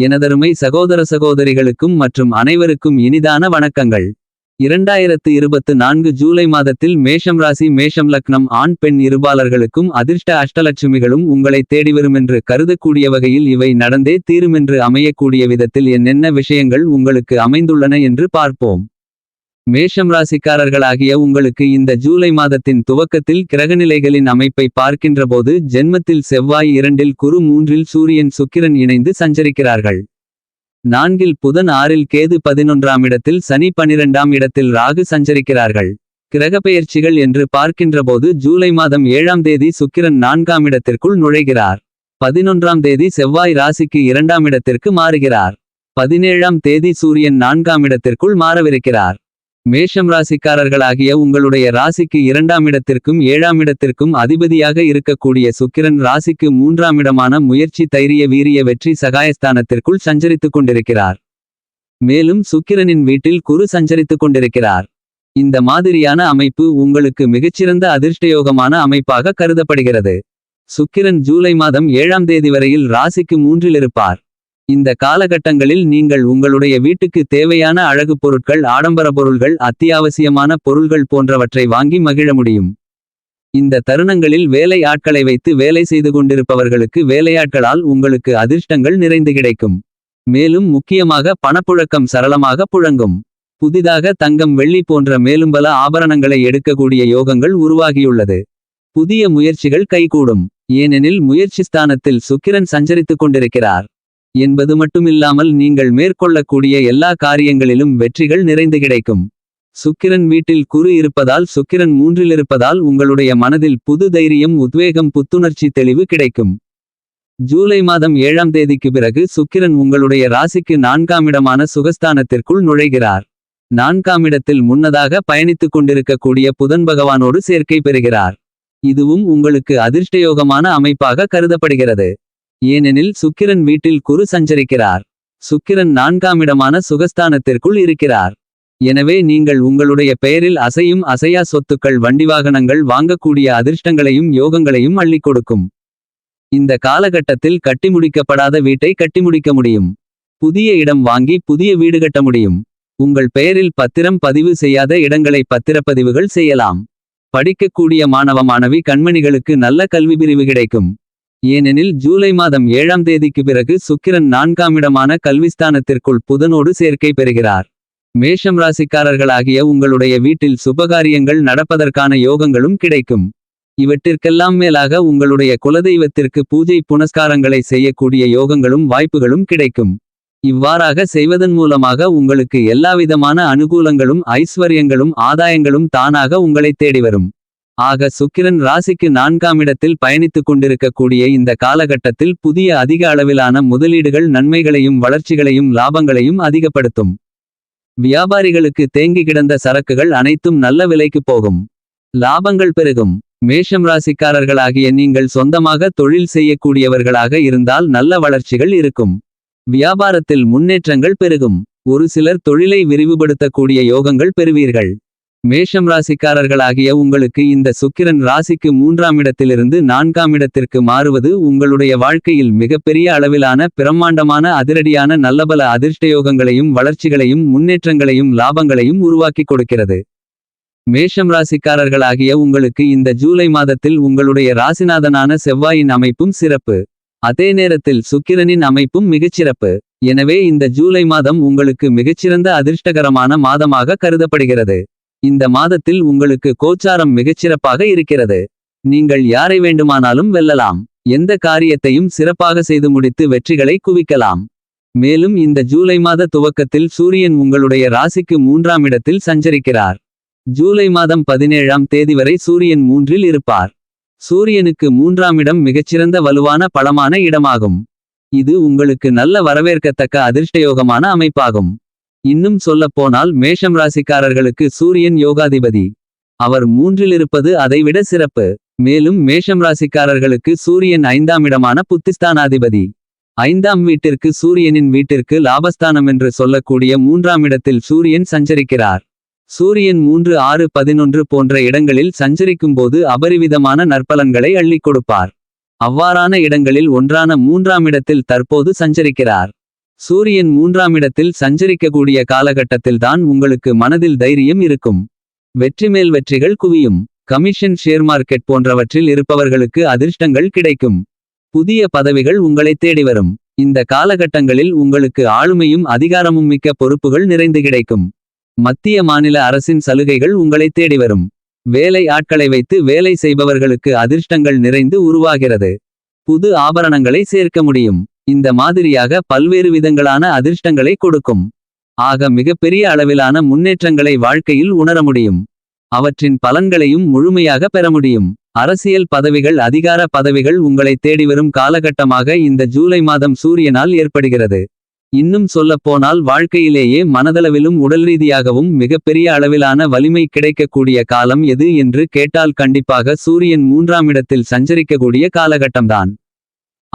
எனதருமை சகோதர சகோதரிகளுக்கும் மற்றும் அனைவருக்கும் இனிதான வணக்கங்கள். இரண்டாயிரத்து இருபத்து நான்கு ஜூலை மாதத்தில் மேஷம் ராசி மேஷம் லக்னம் ஆண் பெண் இருபாலர்களுக்கும் அதிர்ஷ்ட அஷ்டலட்சுமிகளும் உங்களை தேடிவருமென்று கருதக்கூடிய வகையில் இவை நடந்தே தீருமென்று அமையக்கூடிய விதத்தில் என்னென்ன விஷயங்கள் உங்களுக்கு அமைந்துள்ளன என்று பார்ப்போம். மேஷம் ராசிக்காரர்களாகிய உங்களுக்கு இந்த ஜூலை மாதத்தின் துவக்கத்தில் கிரகநிலைகளின் அமைப்பை பார்க்கின்றபோது ஜென்மத்தில் செவ்வாய் இரண்டில் குரு மூன்றில் சூரியன் சுக்கிரன் இணைந்து சஞ்சரிக்கிறார்கள். நான்கில் புதன் ஆறில் கேது பதினொன்றாம் இடத்தில் சனி பனிரெண்டாம் இடத்தில் ராகு சஞ்சரிக்கிறார்கள். கிரகப்பெயர்ச்சிகள் என்று பார்க்கின்றபோது ஜூலை மாதம் ஏழாம் தேதி சுக்கிரன் நான்காம் இடத்திற்குள் நுழைகிறார். பதினொன்றாம் தேதி செவ்வாய் ராசிக்கு இரண்டாம் இடத்திற்கு மாறுகிறார். பதினேழாம் தேதி சூரியன் நான்காம் இடத்திற்குள் மாறவிருக்கிறார். மேஷம் ராசிக்காரர்களாகிய உங்களுடைய ராசிக்கு இரண்டாம் இடத்திற்கும் ஏழாம் இடத்திற்கும் அதிபதியாக இருக்கக்கூடிய சுக்கிரன் ராசிக்கு மூன்றாம் இடமான முயற்சி தைரிய வீரிய வெற்றி சகாயஸ்தானத்திற்குள் சஞ்சரித்துக் கொண்டிருக்கிறார். மேலும் சுக்கிரனின் வீட்டில் குரு சஞ்சரித்துக் கொண்டிருக்கிறார். இந்த மாதிரியான அமைப்பு உங்களுக்கு மிகச்சிறந்த அதிர்ஷ்டயோகமான அமைப்பாக கருதப்படுகிறது. சுக்கிரன் ஜூலை மாதம் ஏழாம் தேதி வரையில் ராசிக்கு மூன்றில் இருப்பார். இந்த காலகட்டங்களில் நீங்கள் உங்களுடைய வீட்டுக்கு தேவையான அழகு பொருட்கள் ஆடம்பர பொருள்கள் அத்தியாவசியமான பொருள்கள் போன்றவற்றை வாங்கி மகிழ முடியும். இந்த தருணங்களில் வேலை ஆட்களை வைத்து வேலை செய்து கொண்டிருப்பவர்களுக்கு வேலையாட்களால் உங்களுக்கு அதிர்ஷ்டங்கள் நிறைந்து கிடைக்கும். மேலும் முக்கியமாக பணப்புழக்கம் சரளமாக புழங்கும். புதிதாக தங்கம் வெள்ளி போன்ற மேலும் பல ஆபரணங்களை எடுக்கக்கூடிய யோகங்கள் உருவாகியுள்ளது. புதிய முயற்சிகள் கைகூடும். ஏனெனில் முயற்சி ஸ்தானத்தில் சுக்கிரன் சஞ்சரித்துக் கொண்டிருக்கிறார். என்பது மட்டுமில்லாமல் நீங்கள் மேற்கொள்ளக்கூடிய எல்லா காரியங்களிலும் வெற்றிகள் நிறைந்து கிடைக்கும். சுக்கிரன் வீட்டில் குரு இருப்பதால் சுக்கிரன் மூன்றிலிருப்பதால் உங்களுடைய மனதில் புது தைரியம் உத்வேகம் புத்துணர்ச்சி தெளிவு கிடைக்கும். ஜூலை மாதம் ஏழாம் தேதிக்கு பிறகு சுக்கிரன் உங்களுடைய ராசிக்கு நான்காம் இடமான சுகஸ்தானத்திற்குள் நுழைகிறார். நான்காமிடத்தில் முன்னதாக பயணித்துக் கொண்டிருக்கக்கூடிய புதன் பகவானோடு சேர்க்கை பெறுகிறார். இதுவும் உங்களுக்கு அதிர்ஷ்டயோகமான அமைப்பாக கருதப்படுகிறது. ஏனெனில் சுக்கிரன் வீட்டில் குரு சஞ்சரிக்கிறார். சுக்கிரன் நான்காமிடமான சுகஸ்தானத்திற்குள் இருக்கிறார். எனவே நீங்கள் உங்களுடைய பெயரில் அசையும் அசையா சொத்துக்கள் வண்டிவாகனங்கள் வாங்கக்கூடிய அதிர்ஷ்டங்களையும் யோகங்களையும் அள்ளிக் கொடுக்கும். இந்த காலகட்டத்தில் கட்டி முடிக்கப்படாத வீட்டை கட்டிமுடிக்க முடியும். புதிய இடம் வாங்கி புதிய வீடு கட்ட முடியும். உங்கள் பெயரில் பத்திரம் பதிவு செய்யாத இடங்களை பத்திரப்பதிவுகள் செய்யலாம். படிக்கக்கூடிய மாணவ மாணவி கண்மணிகளுக்கு நல்ல கல்வி பிரிவு கிடைக்கும். ஏனெனில் ஜூலை மாதம் ஏழாம் தேதிக்கு பிறகு சுக்கிரன் நான்காமிடமான கல்விஸ்தானத்திற்குள் புதனோடு சேர்க்கை பெறுகிறார். மேஷம் ராசிக்காரர்களாகிய உங்களுடைய வீட்டில் சுபகாரியங்கள் நடப்பதற்கான யோகங்களும் கிடைக்கும். இவற்றிற்கெல்லாம் மேலாக உங்களுடைய குலதெய்வத்திற்கு பூஜை புனஸ்காரங்களை செய்யக்கூடிய யோகங்களும் வாய்ப்புகளும் கிடைக்கும். இவ்வாறாக செய்வதன் மூலமாக உங்களுக்கு எல்லாவிதமான அனுகூலங்களும் ஐஸ்வர்யங்களும் ஆதாயங்களும் தானாக உங்களைத் தேடிவரும். ஆக சுக்கிரன் ராசிக்கு நான்காம் இடத்தில் பயணித்துக் கொண்டிருக்கக்கூடிய இந்த காலகட்டத்தில் புதிய அதிக அளவிலான முதலீடுகள் நன்மைகளையும் வளர்ச்சிகளையும் லாபங்களையும் அதிகப்படுத்தும். வியாபாரிகளுக்கு தேங்கி கிடந்த சரக்குகள் அனைத்தும் நல்ல விலைக்கு போகும். லாபங்கள் பெருகும். மேஷம் ராசிக்காரர்களாகிய நீங்கள் சொந்தமாக தொழில் செய்யக்கூடியவர்களாக இருந்தால் நல்ல வளர்ச்சிகள் இருக்கும். வியாபாரத்தில் முன்னேற்றங்கள் பெருகும். ஒரு சிலர் தொழிலை விரிவுபடுத்தக்கூடிய யோகங்கள் பெறுவீர்கள். மேஷம் ராசிக்காரர்களாகிய உங்களுக்கு இந்த சுக்கிரன் ராசிக்கு மூன்றாம் இடத்திலிருந்து நான்காம் இடத்திற்கு மாறுவது உங்களுடைய வாழ்க்கையில் மிகப்பெரிய அளவிலான பிரம்மாண்டமான அதிரடியான நல்லபல அதிர்ஷ்டயோகங்களையும் வளர்ச்சிகளையும் முன்னேற்றங்களையும் லாபங்களையும் உருவாக்கிக் கொடுக்கிறது. மேஷம் ராசிக்காரர்களாகிய உங்களுக்கு இந்த ஜூலை மாதத்தில் உங்களுடைய ராசிநாதனான செவ்வாயின் அமைப்பும் சிறப்பு. அதே நேரத்தில் சுக்கிரனின் அமைப்பும் மிகச்சிறப்பு. எனவே இந்த ஜூலை மாதம் உங்களுக்கு மிகச்சிறந்த அதிர்ஷ்டகரமான மாதமாக கருதப்படுகிறது. இந்த மாதத்தில் உங்களுக்கு கோச்சாரம் மிகச்சிறப்பாக இருக்கிறது. நீங்கள் யாரை வேண்டுமானாலும் வெல்லலாம். எந்த காரியத்தையும் சிறப்பாக செய்து முடித்து வெற்றிகளை குவிக்கலாம். மேலும் இந்த ஜூலை மாத துவக்கத்தில் சூரியன் உங்களுடைய ராசிக்கு மூன்றாம் இடத்தில் சஞ்சரிக்கிறார். ஜூலை மாதம் பதினேழாம் தேதி வரை சூரியன் மூன்றில் இருப்பார். சூரியனுக்கு மூன்றாம் இடம் மிகச்சிறந்த வலுவான பலமான இடமாகும். இது உங்களுக்கு நல்ல வரவேற்கத்தக்க அதிர்ஷ்டயோகமான அமைப்பாகும். இன்னும் சொல்லப்போனால் மேஷம் ராசிக்காரர்களுக்கு சூரியன் யோகாதிபதி. அவர் மூன்றிலிருப்பது அதைவிட சிறப்பு. மேலும் மேஷம் ராசிக்காரர்களுக்கு சூரியன் ஐந்தாம் இடமான புத்திஸ்தானாதிபதி. ஐந்தாம் வீட்டிற்கு சூரியனின் வீட்டிற்கு லாபஸ்தானம் என்று சொல்லக்கூடிய மூன்றாம் இடத்தில் சூரியன் சஞ்சரிக்கிறார். சூரியன் மூன்று ஆறு பதினொன்று போன்ற இடங்களில் சஞ்சரிக்கும்போது அபரிவிதமான நற்பலன்களை அள்ளிக் கொடுப்பார். அவ்வாறான இடங்களில் ஒன்றான மூன்றாம் இடத்தில் தற்போது சஞ்சரிக்கிறார். சூரியன் மூன்றாம் இடத்தில் சஞ்சரிக்கக்கூடிய காலகட்டத்தில்தான் உங்களுக்கு மனதில் தைரியம் இருக்கும். வெற்றிமேல் வெற்றிகள் குவியும். கமிஷன் ஷேர் மார்க்கெட் போன்றவற்றில் இருப்பவர்களுக்கு அதிர்ஷ்டங்கள் கிடைக்கும். புதிய பதவிகள் உங்களை தேடி வரும். இந்த காலகட்டங்களில் உங்களுக்கு ஆளுமையும் அதிகாரமும் மிக்க பொறுப்புகள் நிறைந்து கிடைக்கும். மத்திய மாநில அரசின் சலுகைகள் உங்களை தேடி வரும். வேலை ஆட்களை வைத்து வேலை செய்பவர்களுக்கு அதிர்ஷ்டங்கள் நிறைந்து உருவாகிறது. புது ஆபரணங்களை சேர்க்க முடியும். இந்த மாதிரியாக பல்வேறு விதங்களான அதிர்ஷ்டங்களை கொடுக்கும். ஆக மிகப்பெரிய அளவிலான முன்னேற்றங்களை வாழ்க்கையில் உணர முடியும். அவற்றின் பலன்களையும் முழுமையாக பெற முடியும். அரசியல் பதவிகள் அதிகார பதவிகள் உங்களை தேடிவரும் காலகட்டமாக இந்த ஜூலை மாதம் சூரியனால் ஏற்படுகிறது. இன்னும் சொல்லப்போனால் வாழ்க்கையிலேயே மனதளவிலும் உடல் ரீதியாகவும் மிகப்பெரிய அளவிலான வலிமை கிடைக்கக்கூடிய காலம் எது என்று கேட்டால் கண்டிப்பாக சூரியன் மூன்றாம் இடத்தில் சஞ்சரிக்கக்கூடிய காலகட்டம்தான்.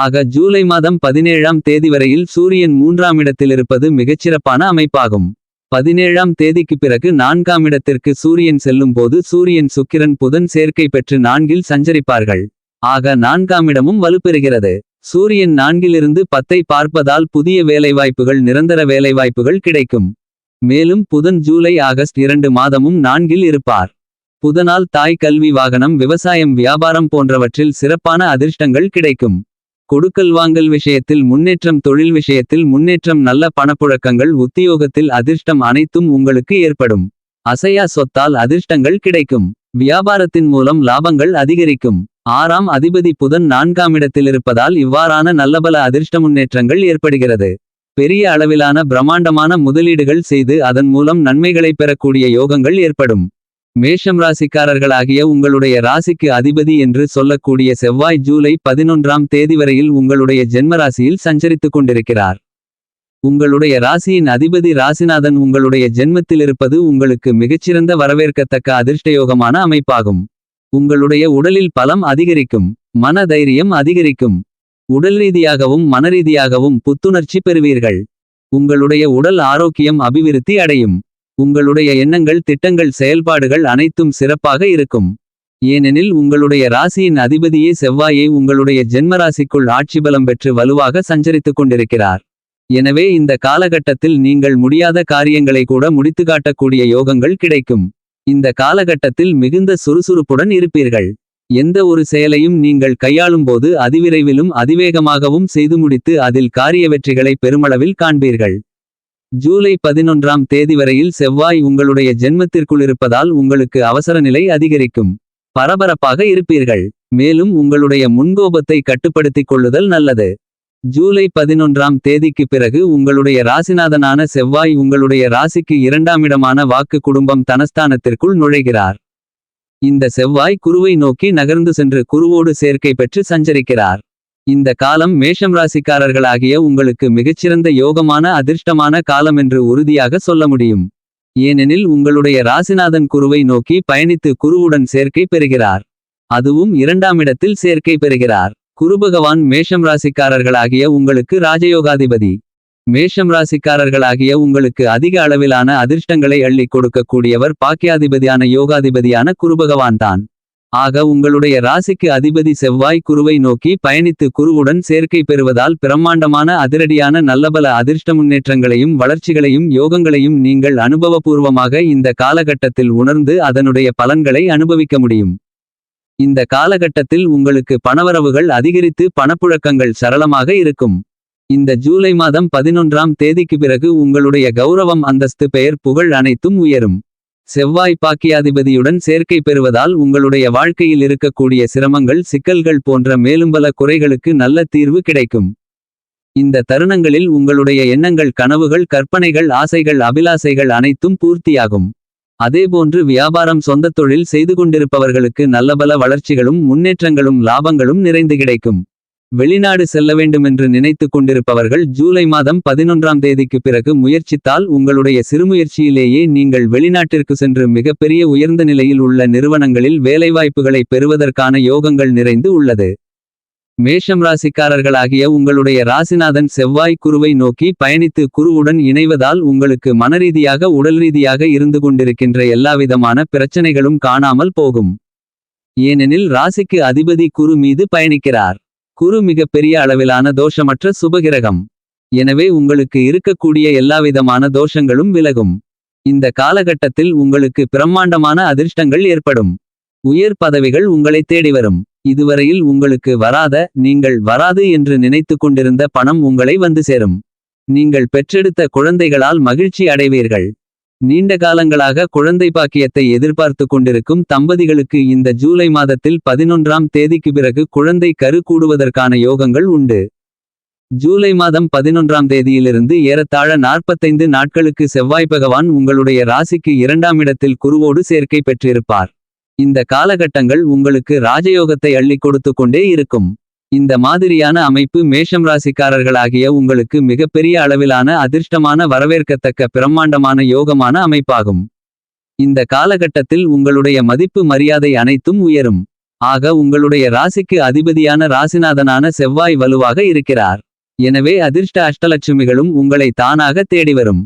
ஆக ஜூலை மாதம் பதினேழாம் தேதி வரையில் சூரியன் மூன்றாம் இடத்திலிருப்பது மிகச்சிறப்பான அமைப்பாகும். பதினேழாம் தேதிக்கு பிறகு நான்காம் இடத்திற்கு சூரியன் செல்லும் போது சூரியன் சுக்கிரன் புதன் சேர்க்கை பெற்று நான்கில் சஞ்சரிப்பார்கள். ஆக நான்காம் இடமும் வலுப்பெறுகிறது. சூரியன் நான்கிலிருந்து பத்தை பார்ப்பதால் புதிய வேலைவாய்ப்புகள் நிரந்தர வேலைவாய்ப்புகள் கிடைக்கும். மேலும் புதன் ஜூலை ஆகஸ்ட் இரண்டு மாதமும் நான்கில் இருப்பார். புதனால் தாய் கல்வி வாகனம் விவசாயம் வியாபாரம் போன்றவற்றில் சிறப்பான அதிர்ஷ்டங்கள் கிடைக்கும். கொடுக்கல் வாங்கல் விஷயத்தில் முன்னேற்றம் தொழில் விஷயத்தில் முன்னேற்றம் நல்ல பணப்புழக்கங்கள் உத்தியோகத்தில் அதிர்ஷ்டம் அனைத்தும் உங்களுக்கு ஏற்படும். அசையா சொத்தால் அதிர்ஷ்டங்கள் கிடைக்கும். வியாபாரத்தின் மூலம் லாபங்கள் அதிகரிக்கும். ஆறாம் அதிபதி புதன் நான்காம் இடத்திலிருப்பதால் இவ்வாறான நல்லபல அதிர்ஷ்ட முன்னேற்றங்கள் ஏற்படுகிறது. பெரிய அளவிலான பிரம்மாண்டமான முதலீடுகள் செய்து அதன் மூலம் நன்மைகளை பெறக்கூடிய யோகங்கள் ஏற்படும். மேஷம் ராசிக்காரர்களாகிய உங்களுடைய ராசிக்கு அதிபதி என்று சொல்லக்கூடிய செவ்வாய் ஜூலை பதினொன்றாம் தேதி வரையில் உங்களுடைய ஜென்மராசியில் சஞ்சரித்துக் கொண்டிருக்கிறார். உங்களுடைய ராசியின் அதிபதி ராசிநாதன் உங்களுடைய ஜென்மத்திலிருப்பது உங்களுக்கு மிகச்சிறந்த வரவேற்கத்தக்க அதிர்ஷ்டயோகமான அமைப்பாகும். உங்களுடைய உடலில் பலம் அதிகரிக்கும் மன தைரியம் அதிகரிக்கும். உடல் ரீதியாகவும் மனரீதியாகவும் புத்துணர்ச்சி பெறுவீர்கள். உங்களுடைய உடல் ஆரோக்கியம் அபிவிருத்தி அடையும். உங்களுடைய எண்ணங்கள் திட்டங்கள் செயல்பாடுகள் அனைத்தும் சிறப்பாக இருக்கும். ஏனெனில் உங்களுடைய ராசியின் அதிபதியே செவ்வாயை உங்களுடைய ஜென்மராசிக்குள் ஆட்சிபலம் பெற்று வலுவாக சஞ்சரித்துக் கொண்டிருக்கிறார். எனவே இந்த காலகட்டத்தில் நீங்கள் முடியாத காரியங்களை கூட முடித்து காட்டக்கூடிய யோகங்கள் கிடைக்கும். இந்த காலகட்டத்தில் மிகுந்த சுறுசுறுப்புடன் இருப்பீர்கள். எந்த ஒரு செயலையும் நீங்கள் கையாளும்போது அதிவிரைவிலும் அதிவேகமாகவும் செய்து முடித்து அதில் காரிய வெற்றிகளை பெருமளவில் காண்பீர்கள். ஜூலை பதினொன்றாம் தேதி வரையில் செவ்வாய் உங்களுடைய ஜென்மத்திற்குள் இருப்பதால் உங்களுக்கு அவசர நிலை அதிகரிக்கும். பரபரப்பாக இருப்பீர்கள். மேலும் உங்களுடைய முன்கோபத்தை கட்டுப்படுத்திக் கொள்ளுதல் நல்லது. ஜூலை பதினொன்றாம் தேதிக்கு பிறகு உங்களுடைய ராசிநாதனான செவ்வாய் உங்களுடைய ராசிக்கு இரண்டாம் இடமான வாக்கு குடும்பம் தனஸ்தானத்திற்குள் நுழைகிறார். இந்த செவ்வாய் குருவை நோக்கி நகர்ந்து சென்று குருவோடு சேர்க்கை பெற்று சஞ்சரிக்கிறார். இந்த காலம் மேஷம் ராசிக்காரர்களாகிய உங்களுக்கு மிகச்சிறந்த யோகமான அதிர்ஷ்டமான காலம் என்று உறுதியாக சொல்ல முடியும். ஏனெனில் உங்களுடைய ராசிநாதன் குருவை நோக்கி பயணித்து குருவுடன் சேர்க்கை பெறுகிறார். அதுவும் இரண்டாம் இடத்தில் சேர்க்கை பெறுகிறார். குருபகவான் மேஷம் ராசிக்காரர்களாகிய உங்களுக்கு ராஜயோகாதிபதி. மேஷம் ராசிக்காரர்களாகிய உங்களுக்கு அதிக அளவிலான அதிர்ஷ்டங்களை அள்ளிக் கொடுக்கக்கூடியவர் பாக்கியாதிபதியான யோகாதிபதியான குருபகவான்தான் ஆக உங்களுடைய ராசிக்கு அதிபதி செவ்வாய் குருவை நோக்கி பயணித்து குருவுடன் சேர்க்கை பெறுவதால் பிரம்மாண்டமான அதிரடியான நல்லபல அதிர்ஷ்ட முன்னேற்றங்களையும் வளர்ச்சிகளையும் யோகங்களையும் நீங்கள் அனுபவபூர்வமாக இந்த காலகட்டத்தில் உணர்ந்து அதனுடைய பலன்களை அனுபவிக்க முடியும். இந்த காலகட்டத்தில் உங்களுக்கு பணவரவுகள் அதிகரித்து பணப்புழக்கங்கள் சரளமாக இருக்கும். இந்த ஜூலை மாதம் பதினொன்றாம் தேதிக்கு பிறகு உங்களுடைய கௌரவம் அந்தஸ்து பெயர் புகழ் அனைத்தும் உயரும். செவ்வாய் பாக்கியாதிபதியுடன் சேர்க்கை பெறுவதால் உங்களுடைய வாழ்க்கையில் இருக்கக்கூடிய சிரமங்கள் சிக்கல்கள் போன்ற மேலும் பல குறைகளுக்கு நல்ல தீர்வு கிடைக்கும். இந்த தருணங்களில் உங்களுடைய எண்ணங்கள் கனவுகள் கற்பனைகள் ஆசைகள் அபிலாசைகள் அனைத்தும் பூர்த்தியாகும். அதேபோன்று வியாபாரம் சொந்த தொழில் செய்து கொண்டிருப்பவர்களுக்கு நல்லபல வளர்ச்சிகளும் முன்னேற்றங்களும் லாபங்களும் நிறைந்து கிடைக்கும். வெளிநாடு செல்ல வேண்டுமென்று நினைத்துக் கொண்டிருப்பவர்கள் ஜூலை மாதம் பதினொன்றாம் தேதிக்கு பிறகு முயற்சித்தால் உங்களுடைய சிறுமுயற்சியிலேயே நீங்கள் வெளிநாட்டிற்கு சென்று மிகப்பெரிய உயர்ந்த நிலையில் உள்ள நிறுவனங்களில் வேலைவாய்ப்புகளை பெறுவதற்கான யோகங்கள் நிறைந்து உள்ளது. மேஷம் ராசிக்காரர்களாகிய உங்களுடைய ராசிநாதன் செவ்வாய் குருவை நோக்கி பயணித்து குருவுடன் இணைவதால் உங்களுக்கு மனரீதியாக உடல் ரீதியாக இருந்து கொண்டிருக்கின்ற எல்லாவிதமான பிரச்சனைகளும் காணாமல் போகும். ஏனெனில் ராசிக்கு அதிபதி குரு மீது பயணிக்கிறார். குரு மிகப்பெரிய அளவிலான தோஷமற்ற சுபகிரகம். எனவே உங்களுக்கு இருக்கக்கூடிய எல்லாவிதமான தோஷங்களும் விலகும். இந்த காலகட்டத்தில் உங்களுக்கு பிரம்மாண்டமான அதிர்ஷ்டங்கள் ஏற்படும். உயர் பதவிகள் உங்களை தேடி வரும். இதுவரையில் உங்களுக்கு வராத நீங்கள் வராது என்று நினைத்து கொண்டிருந்த பணம் உங்களை வந்து சேரும். நீங்கள் பெற்றெடுத்த குழந்தைகளால் மகிழ்ச்சி அடைவீர்கள். நீண்ட காலங்களாக குழந்தை பாக்கியத்தை எதிர்பார்த்து கொண்டிருக்கும் தம்பதிகளுக்கு இந்த ஜூலை மாதத்தில் பதினொன்றாம் தேதிக்கு பிறகு குழந்தை கரு கூடுவதற்கான யோகங்கள் உண்டு. ஜூலை மாதம் பதினொன்றாம் தேதியிலிருந்து ஏறத்தாழ நாற்பத்தைந்து நாட்களுக்கு செவ்வாய் பகவான் உங்களுடைய ராசிக்கு இரண்டாம் இடத்தில் குருவோடு சேர்க்கை பெற்றிருப்பார். இந்த காலகட்டங்கள் உங்களுக்கு ராஜயோகத்தை அள்ளிக் கொடுத்து கொண்டே இருக்கும். இந்த மாதிரியான அமைப்பு மேஷம் ராசிக்காரர்களாகிய உங்களுக்கு மிகப்பெரிய அளவிலான அதிர்ஷ்டமான வரவேற்கத்தக்க பிரம்மாண்டமான யோகமான அமைப்பாகும். இந்த காலகட்டத்தில் உங்களுடைய மதிப்பு மரியாதை அனைத்தும் உயரும். ஆக உங்களுடைய ராசிக்கு அதிபதியான ராசிநாதனான செவ்வாய் வலுவாக இருக்கிறார். எனவே அதிர்ஷ்ட அஷ்டலட்சுமிகளும் உங்களை தானாக தேடி வரும்.